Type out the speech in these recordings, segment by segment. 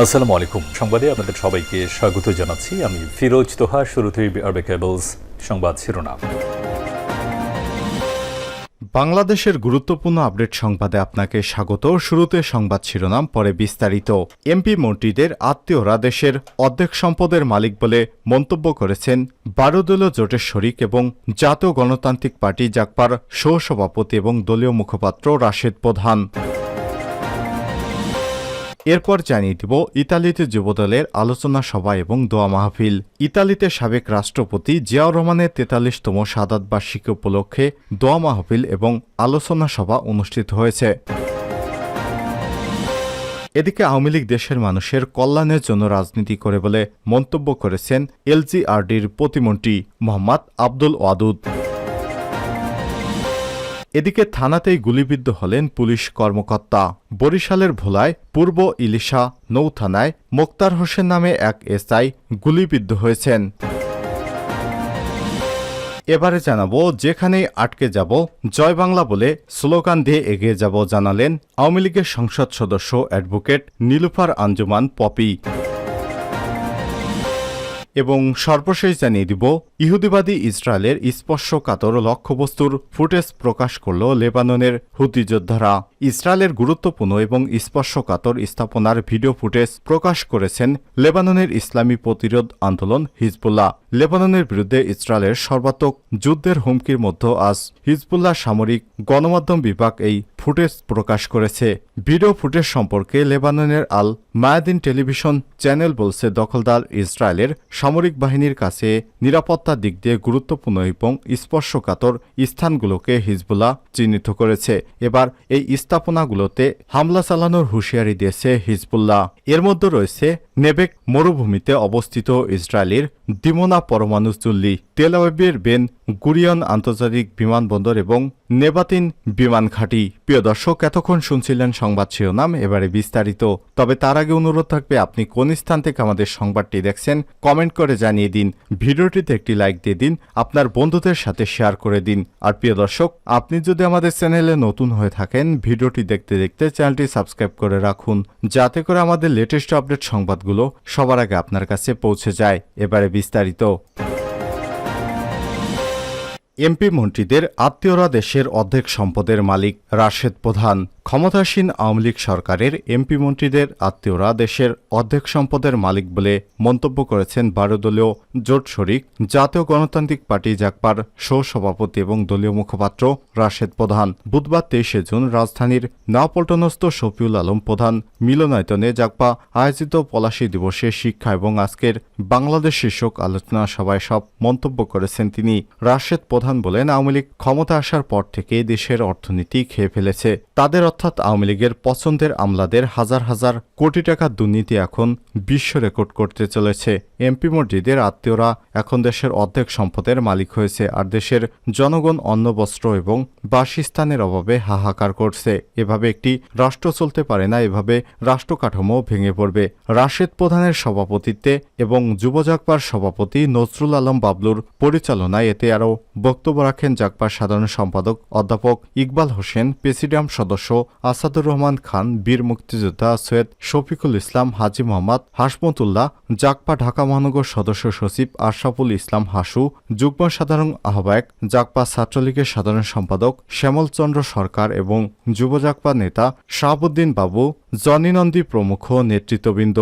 আসসালামু আলাইকুম। সংবাদে আপনাদের সবাইকে স্বাগত জানাচ্ছি। আমি ফিরোজ তোহা, শুরুতেই আরবে কেবলস সংবাদ শিরোনাম। বাংলাদেশের গুরুত্বপূর্ণ আপডেট সংবাদে আপনাকে স্বাগত। শুরুতে সংবাদ শিরোনাম, পরে বিস্তারিত। এমপি মন্ত্রীদের আত্মীয়রা দেশের অর্ধেক সম্পদের মালিক বলে মন্তব্য করেছেন বারোদলীয় জোটের শরিক এবং জাতীয় গণতান্ত্রিক পার্টি জাকপার সহসভাপতি এবং দলীয় মুখপাত্র রাশেদ প্রধান। এরপর জানিয়ে দিব ইতালিতে যুবদলের আলোচনা সভা এবং দোয়া মাহফিল। ইতালিতে সাবেক রাষ্ট্রপতি জিয়াউর রহমানের তেতাল্লিশতম সাদাত বার্ষিকী উপলক্ষে দোয়া মাহফিল এবং আলোচনা সভা অনুষ্ঠিত হয়েছে। এদিকে আওয়ামী লীগ দেশের মানুষের কল্যাণের জন্য রাজনীতি করে বলে মন্তব্য করেছেন এলজিআরডির প্রতিমন্ত্রী মোহাম্মদ আব্দুল ওয়াদুদ। এদিকে থানাতেই গুলিবিদ্ধ হলেন পুলিশ কর্মকর্তা। বরিশালের ভোলায় পূর্ব ইলিশা নৌথানায় মোক্তার হোসেন নামে এক এসআই গুলিবিদ্ধ হয়েছেন। এবারে জানাব, যেখানেই আটকে যাব, জয় বাংলা বলে স্লোগান দিয়ে এগিয়ে যাব জানালেন আওয়ামী লীগের সংসদ সদস্য অ্যাডভোকেট নীলুফার আঞ্জুমান পপি। এবং সর্বশেষ জানিয়ে দিব ইহুদিবাদী ইসরায়েলের স্পর্শকাতর লক্ষ্যবস্তুর ফুটেজ প্রকাশ করল লেবাননের হুতি যোদ্ধারা। ইসরায়েলের গুরুত্বপূর্ণ এবং স্পর্শকাতর স্থাপনার ভিডিও ফুটেজ প্রকাশ করেছেন লেবাননের ইসলামী প্রতিরোধ আন্দোলন হিজবুল্লাহ। লেবাননের বিরুদ্ধে ইসরায়েলের সর্বাত্মক যুদ্ধের হুমকির মধ্যে আজ হিজবুল্লাহ সামরিক গণমাধ্যম বিভাগ এই ফুটেজ প্রকাশ করেছে। ভিডিও ফুটেজ সম্পর্কে লেবাননের আল মায়াদিন টেলিভিশন চ্যানেল বলছে, দখলদার ইসরায়েলের সামরিক বাহিনীর কাছে নিরাপত্তার দিক দিয়ে গুরুত্বপূর্ণ এবং স্পর্শকাতর স্থানগুলোকে হিজবুল্লাহ চিহ্নিত করেছে। এবার এই স্থাপনাগুলোতে হামলা চালানোর হুঁশিয়ারি দিয়েছে হিজবুল্লাহ। এর মধ্যে রয়েছে নেবেক মরুভূমিতে অবস্থিত ইসরায়েলের দিমোনা পরমাণু চুল্লি তেলাওয়েবের বেন গুরিয়ন আন্তর্জাতিক বিমানবন্দর এবং নেবাতিন বিমান ঘাঁটি। প্রিয় দর্শক, এতক্ষণ শুনছিলেন সংবাদ শিরোনাম, এবারে বিস্তারিত। তবে তার আগে অনুরোধ থাকবে, আপনি কোন স্থান থেকে আমাদের সংবাদটি দেখছেন, কমেন্ট করে জানিয়ে দিন। ভিডিওটিতে একটি লাইক দিয়ে দিন, আপনার বন্ধুদের সাথে শেয়ার করে দিন। আর প্রিয় দর্শক, আপনি যদি আমাদের চ্যানেলে নতুন হয়ে থাকেন, ভিডিওটি দেখতে দেখতে চ্যানেলটি সাবস্ক্রাইব করে রাখুন, যাতে করে আমাদের লেটেস্ট আপডেট সংবাদগুলো সবার আগে আপনার কাছে পৌঁছে যায়। এবারে বিস্তারিত এমপি মন্ত্রীদের আত্মীয়রা দেশের অর্ধেক সম্পদের মালিক। রাশেদ প্রধান, ক্ষমতাসীন আওয়ামী লীগ সরকারের এমপি মন্ত্রীদের আত্মীয়রা দেশের অর্ধেক সম্পদের মালিক বলে মন্তব্য করেছেন বারো দলীয় জোট শরিক, জাতীয় গণতান্ত্রিক পার্টি জাকপার, সহসভাপতি এবং দলীয় মুখপাত্র রাশেদ প্রধান। বুধবার তেইশে জুন রাজধানীর নয়াপল্টনস্থ শফিউল আলম প্রধান মিলনায়তনে জাকপা আয়োজিত পলাশী দিবসে শিক্ষা এবং আজকের বাংলাদেশ শীর্ষক আলোচনা সভায় সব মন্তব্য করেছেন তিনি। রাশেদ বলেন, আওয়ামী লীগ ক্ষমতা আসার পর থেকে দেশের অর্থনীতি খেয়ে ফেলেছে। তাদের অর্থাৎ আওয়ামী লীগের পছন্দের আমলাদের হাজার হাজার কোটি টাকার দুর্নীতি এখন বিশ্ব রেকর্ড করতে চলেছে। এমপি মসজিদের আত্মীয়রা এখন দেশের অর্ধেক সম্পদের মালিক হয়েছে আর দেশের জনগণ অন্ন, বস্ত্র এবং বাসস্থানের অভাবে হাহাকার করছে। এভাবে একটি রাষ্ট্র চলতে পারে না, এভাবে রাষ্ট্র কাঠামো ভেঙে পড়বে। রাশেদ প্রধানের সভাপতিত্বে এবং যুব জাকপার সভাপতি নজরুল আলম বাবলুর পরিচালনায় এতে আরও বক্তব্য রাখেন জাকপার সাধারণ সম্পাদক অধ্যাপক ইকবাল হোসেন, প্রেসিডিয়াম সদস্য আসাদুর রহমান খান, বীর মুক্তিযোদ্ধা সৈয়দ শফিকুল ইসলাম, হাজি মোহাম্মদ হাসমতুল্লাহ, জাকপা ঢাকা মহানগর সদস্য সচিব আশরাফুল ইসলাম হাসু, যুগ্ম সাধারণ আহ্বায়ক জাকপা ছাত্রলীগের সাধারণ সম্পাদক শ্যামল চন্দ্র সরকার এবং যুব জাকপা নেতা শাহাবুদ্দিন বাবু জনিনন্দী প্রমুখ নেতৃত্ববৃন্দ।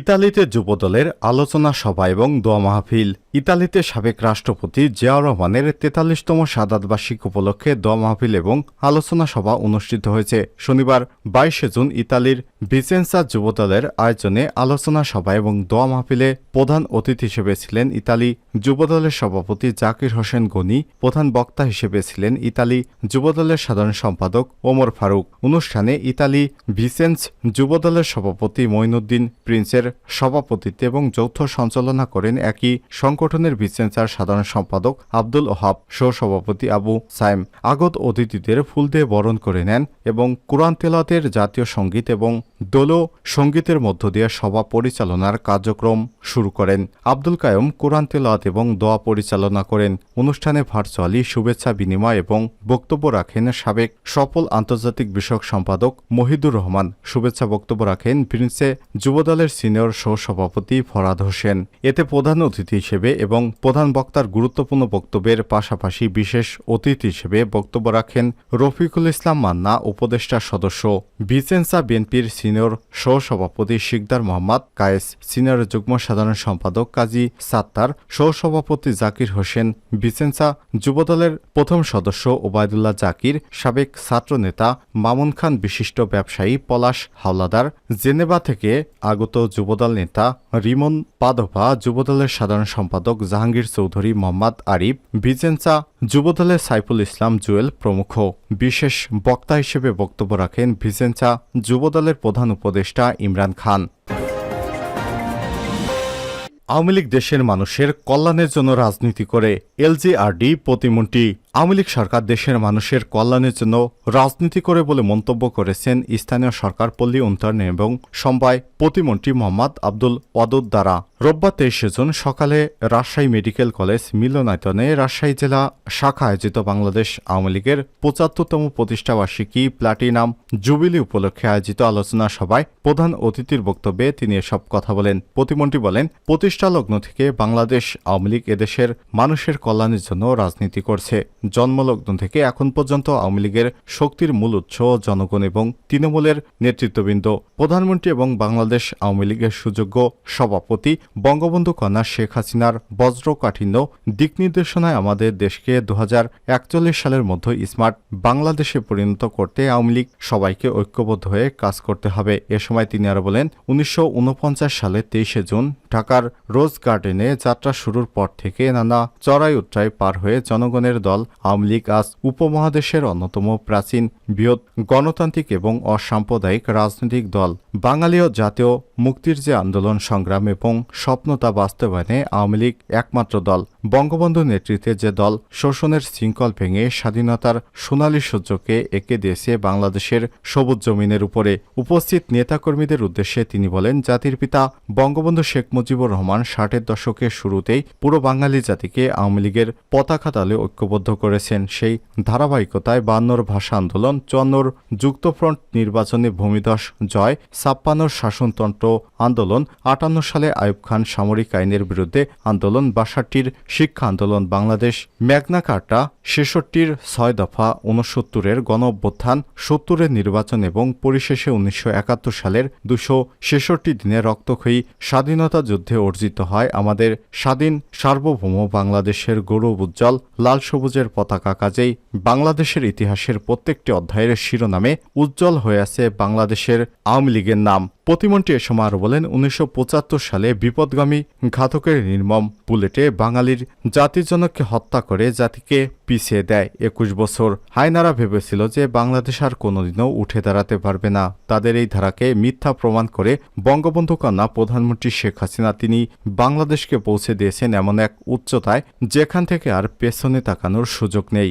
ইতালিতে যুবদলের আলোচনা সভা এবং দোয়া মাহফিল। ইতালিতে সাবেক রাষ্ট্রপতি জিয়াউর রহমানের তেতাল্লিশতম সাদাত বার্ষিক উপলক্ষে দোয়া মাহফিল এবং আলোচনা সভা অনুষ্ঠিত হয়েছে। শনিবার, বাইশে জুন ইতালির ভিসেন্সা যুবদলের আয়োজনে আলোচনা সভা এবং দোয়া মাহফিলে প্রধান অতিথি হিসেবে ছিলেন ইতালি যুবদলের সভাপতি জাকির হোসেন গনি, প্রধান বক্তা হিসেবে ছিলেন ইতালি যুবদলের সাধারণ সম্পাদক ওমর ফারুক। অনুষ্ঠানে ইতালি ভিসেন্স যুবদলের সভাপতি মঈনুদ্দিন, প্রিন্সের সভাপতিত্বে এবং যৌথ সঞ্চালনা করেন একই সংকট সংগঠনের ভিসেন্সার সাধারণ সম্পাদক আব্দুল ওহাব, সহসভাপতি আবু সাইম আগত অতিথিদের ফুল দিয়ে বরণ করে নেন এবং কোরআন তেলাতের জাতীয় সংগীত এবং দোল সঙ্গীতের মধ্য দিয়ে সভা পরিচালনার কার্যক্রম শুরু করেন। আব্দুল কায়ম কোরআন তেলাত এবং দোয়া পরিচালনা করেন। অনুষ্ঠানে ভার্চুয়ালি শুভেচ্ছা বিনিময় এবং বক্তব্য রাখেন সাবেক সফল আন্তর্জাতিক বিষয়ক সম্পাদক মহিদুর রহমান। শুভেচ্ছা বক্তব্য রাখেন প্রিন্সে যুবদলের সিনিয়র সহসভাপতি ফরাদ হোসেন। এতে প্রধান অতিথি হিসেবে এবং প্রধান বক্তার গুরুত্বপূর্ণ বক্তব্যের পাশাপাশি বিশেষ অতিথি হিসেবে বক্তব্য রাখেন রফিকুল ইসলাম মান্না উপদেষ্টা সদস্য, ভিসেন্সা বিএনপির সিনিয়র সহসভাপতি শিকদার মোহাম্মদ, কায়েস সিনিয়র যুগ্ম সাধারণ সম্পাদক কাজী সাত্তার, সহসভাপতি জাকির হোসেন, ভিসেন্সা যুবদলের প্রথম সদস্য ওবায়দুল্লাহ জাকির, সাবেক ছাত্রনেতা মামুন খান বিশিষ্ট ব্যবসায়ী পলাশ হাওলাদার, জেনেভা থেকে আগত যুবদল নেতা রিমন পাদভা যুবদলের সাধারণ সম্পাদক জাহাঙ্গীর চৌধুরী মোহাম্মদ আরিফ, ভিজেন্সা যুবদলের সাইফুল ইসলাম জুয়েল প্রমুখ। বিশেষ বক্তা হিসেবে বক্তব্য রাখেন ভিজেন্সা যুবদলের প্রধান উপদেষ্টা ইমরান খান। আওয়ামী লীগ দেশের মানুষের কল্যাণের জন্য রাজনীতি করে এলজিআরডি প্রতিমন্ত্রী আওয়ামী লীগ সরকার দেশের মানুষের কল্যাণের জন্য রাজনীতি করে বলে মন্তব্য করেছেন স্থানীয় সরকার পল্লী উন্নয়ন এবং সমবায় প্রতিমন্ত্রী মোহাম্মদ আব্দুল ওয়াদুদ দ্বারা। রোববার তেইশে জুন সকালে রাজশাহী মেডিকেল কলেজ মিলনায়তনে রাজশাহী জেলা শাখা আয়োজিত বাংলাদেশ আওয়ামী লীগের পঁচাত্তরতম প্রতিষ্ঠাবার্ষিকী প্লাটিনাম জুবিলি উপলক্ষে আয়োজিত আলোচনা সভায় প্রধান অতিথির বক্তব্যে তিনি এসব কথা বলেন। প্রতিমন্ত্রী বলেন প্রতিষ্ঠা লগ্ন থেকে বাংলাদেশ আওয়ামী লীগ এদেশের মানুষের কল্যাণের জন্য রাজনীতি করছে। জন্মলগ্ন থেকে এখন পর্যন্ত আওয়ামী লীগের শক্তির মূল উৎস জনগণ এবং তৃণমূলের নেতৃত্ববৃন্দ। প্রধানমন্ত্রী এবং বাংলাদেশ আওয়ামী লীগের সুযোগ্য সভাপতি বঙ্গবন্ধু কন্যা শেখ হাসিনার বজ্রকাঠিন্য দিক নির্দেশনায় আমাদের দেশকে দু হাজার একচল্লিশ সালের মধ্যে স্মার্ট বাংলাদেশে পরিণত করতে আওয়ামী লীগ সবাইকে ঐক্যবদ্ধ হয়ে কাজ করতে হবে। এ সময় তিনি আরও বলেন, উনিশশো সালে তেইশে জুন ঢাকার রোজ গার্ডেনে যাত্রা শুরুর পর থেকে নানা চড়াই উত্তরাই পার হয়ে জনগণের দল আওয়ামী লীগ আজ উপমহাদেশের অন্যতম প্রাচীন বৃহৎ গণতান্ত্রিক এবং অসাম্প্রদায়িক রাজনৈতিক দল। বাঙালি ও জাতীয় মুক্তির যে আন্দোলন, সংগ্রাম এবং স্বপ্ন তা বাস্তবায়নে আওয়ামী লীগ একমাত্র দল। বঙ্গবন্ধু নেতৃত্বে যে দল শোষণের শৃঙ্খল ভেঙে স্বাধীনতার সোনালী সূর্যকে এঁকে দিয়েছে বাংলাদেশের সবুজ জমিনের উপরে, উপস্থিত নেতাকর্মীদের উদ্দেশ্যে তিনি বলেন, জাতির পিতা বঙ্গবন্ধু শেখ মুজিবুর রহমান ষাটের দশকের শুরুতেই পুরো বাঙালি জাতিকে আওয়ামী লীগের পতাকা তালে ঐক্যবদ্ধ করেছেন সেই ধারাবাহিকতায় বান্নর ভাষা আন্দোলন, চুয়ান্নর যুক্তফ্রন্ট নির্বাচনে ভূমিধস জয়, ছাপ্পান্নর শাসনতন্ত্র আন্দোলন, আটান্ন সালে আয়ুব খান সামরিক আইনের বিরুদ্ধে আন্দোলন, বাষট্টির শিক্ষা আন্দোলন, বাংলাদেশ ম্যাগনা কার্টা, ছেষট্টির ছয় দফা উনসত্তরের গণ অভ্যুত্থান সত্তরের নির্বাচন এবং পরিশেষে উনিশশো একাত্তর সালের দুশো ছেষট্টি দিনে রক্তক্ষয়ী স্বাধীনতা যুদ্ধে অর্জিত হয় আমাদের স্বাধীন সার্বভৌম বাংলাদেশের গৌরব উজ্জ্বল, লাল সবুজের পতাকা কাজেই বাংলাদেশের ইতিহাসের প্রত্যেকটি অধ্যায়ের শিরোনামে উজ্জ্বল হয়ে আছে বাংলাদেশের আওয়ামী লীগের নাম। প্রতিমন্ত্রী এ সময় আরও বলেন, উনিশশো পঁচাত্তর সালে বিপদগামী ঘাতকের নির্মম বুলেটে বাঙালির জাতিজনককে হত্যা করে জাতিকে পিছিয়ে দেয় একুশ বছর। হায়নারা ভেবেছিল যে বাংলাদেশ আর কোনোদিনও উঠে দাঁড়াতে পারবে না। তাদের এই ধারাকে মিথ্যা প্রমাণ করে বঙ্গবন্ধু কন্যা প্রধানমন্ত্রী শেখ হাসিনা তিনি বাংলাদেশকে পৌঁছে দিয়েছেন এমন এক উচ্চতায়, যেখান থেকে আর পেছনে তাকানোর সুযোগ নেই।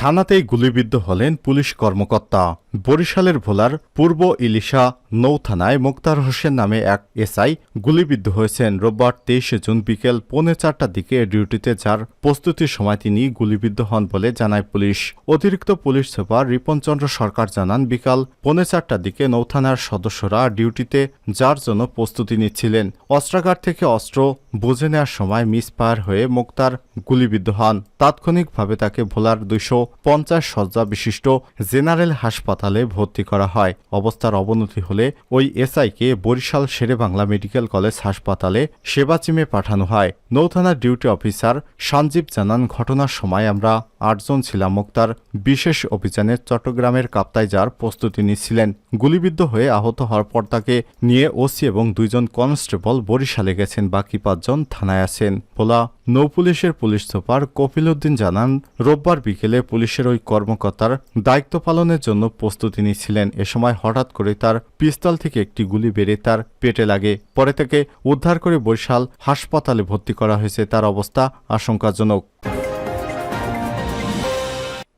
থানাতেই গুলিবিদ্ধ হলেন পুলিশ কর্মকর্তা। বরিশালের ভোলার পূর্ব ইলিশা নৌথানায় মোক্তার হোসেন নামে এক এসআই গুলিবিদ্ধ হয়েছেন। রোববার তেইশে জুন বিকেল পৌনে চারটার দিকে ডিউটিতে যার প্রস্তুতির সময় তিনি গুলিবিদ্ধ হন বলে জানায় পুলিশ। অতিরিক্ত পুলিশ সুপার রিপনচন্দ্র সরকার জানান, বিকাল পৌনে চারটার দিকে নৌথানার সদস্যরা ডিউটিতে যার জন্য প্রস্তুতি নিচ্ছিলেন। অস্ত্রাগার থেকে অস্ত্র বুঝে নেওয়ার সময় মিসফায়ার হয়ে মোক্তার গুলিবিদ্ধ হন। তাৎক্ষণিকভাবে তাকে ভোলার দুইশো পঞ্চাশ শয্যা বিশিষ্ট জেনারেল হাসপাতালে ভর্তি করা হয়। অবস্থার অবনতি হলে ওই এসআইকে বরিশাল শেরেবাংলা মেডিকেল কলেজ হাসপাতালে সেবাচিমে পাঠানো হয়। নৌথানার ডিউটি অফিসার সঞ্জীব জানান, ঘটনার সময় আমরা আটজন ছিলাম মুক্তার বিশেষ অভিযানে চট্টগ্রামের কাপ্তায় যাওয়ার প্রস্তুতি নিচ্ছিলেন। গুলিবিদ্ধ হয়ে আহত হওয়ার পর তাকে নিয়ে ওসি এবং দুইজন কনস্টেবল বরিশালে গেছেন, বাকি পাঁচজন থানায় আছেন। ভোলা নৌ পুলিশের পুলিশ সুপার কপিল উদ্দিন জানান, রোববার বিকেলে পুলিশের ওই কর্মকর্তার দায়িত্ব পালনের জন্য প্রস্তুতি নিচ্ছিলেন। এ সময় হঠাৎ করে তার পিস্তল থেকে একটি গুলি বেড়ে তার পেটে লাগে। পরে তাকে উদ্ধার করে বরিশাল হাসপাতালে ভর্তি করা হয়েছে। তার অবস্থা আশঙ্কাজনক।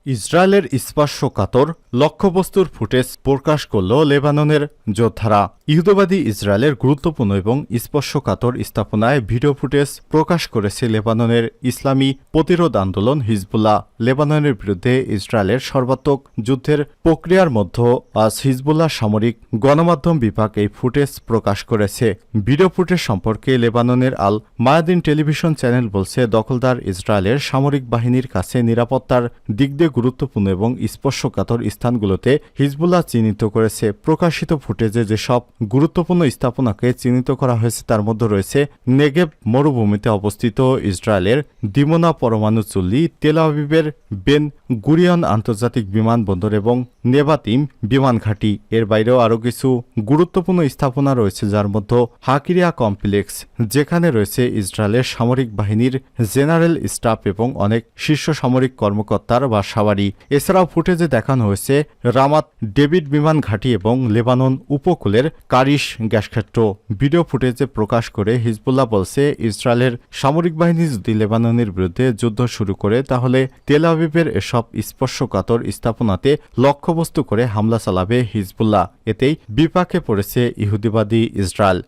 ইসরায়েলের স্পর্শকাতর লক্ষ্যবস্তুর ফুটেজ প্রকাশ করল লেবাননের যোদ্ধারা। ইহুদবাদী ইসরায়েলের গুরুত্বপূর্ণ এবং স্পর্শকাতর স্থাপনায় ভিডিও ফুটেজ প্রকাশ করেছে লেবাননের ইসলামী প্রতিরোধ আন্দোলন হিজবুল্লাহ। লেবাননের বিরুদ্ধে ইসরায়েলের সর্বাত্মক যুদ্ধের প্রক্রিয়ার মধ্যে আজ হিজবুল্লাহ সামরিক গণমাধ্যম বিভাগ এই ফুটেজ প্রকাশ করেছে। ভিডিও ফুটেজ সম্পর্কে লেবাননের আল মায়াদিন টেলিভিশন চ্যানেল বলছে, দখলদার ইসরায়েলের সামরিক বাহিনীর কাছে নিরাপত্তার দিক দিয়ে গুরুত্বপূর্ণ এবং স্পর্শকাতর স্থানগুলোতে হিজবুল্লাহ চিহ্নিত করেছে। প্রকাশিত ফুটেজে যেসব গুরুত্বপূর্ণ স্থাপনাকে চিহ্নিত করা হয়েছে, তার মধ্যে রয়েছে নেগেব মরুভূমিতে অবস্থিত ইসরায়েলের দিমোনা পরমাণু চুল্লি, তেল আবিবের বেন গুরিয়ন আন্তর্জাতিক বিমানবন্দর এবং নেবাতিম বিমান ঘাঁটি। এর বাইরেও আরও কিছু গুরুত্বপূর্ণ স্থাপনা রয়েছে, যার মধ্যে হাকিরিয়া কমপ্লেক্স, যেখানে রয়েছে ইসরায়েলের সামরিক বাহিনীর জেনারেল স্টাফ এবং অনেক শীর্ষ সামরিক কর্মকর্তার বাসাবাড়ি এছাড়াও ফুটেজে দেখানো হয়েছে রামাত ডেভিড বিমান ঘাঁটি এবং লেবানন উপকূলের কারিশ গ্যাসক্ষেত্র ভিডিও ফুটেজে প্রকাশ করে হিজবুল্লাহ বলছে, ইসরায়েলের সামরিক বাহিনী যদি লেবাননের বিরুদ্ধে যুদ্ধ শুরু করে, তাহলে তেল আবিবের এসব স্পর্শকাতর স্থাপনাতে লক্ষ্যবস্তু করে হামলা চালাবে হিজবুল্লাহ। এতেই বিপাকে পড়েছে ইহুদিবাদী ইসরায়েল।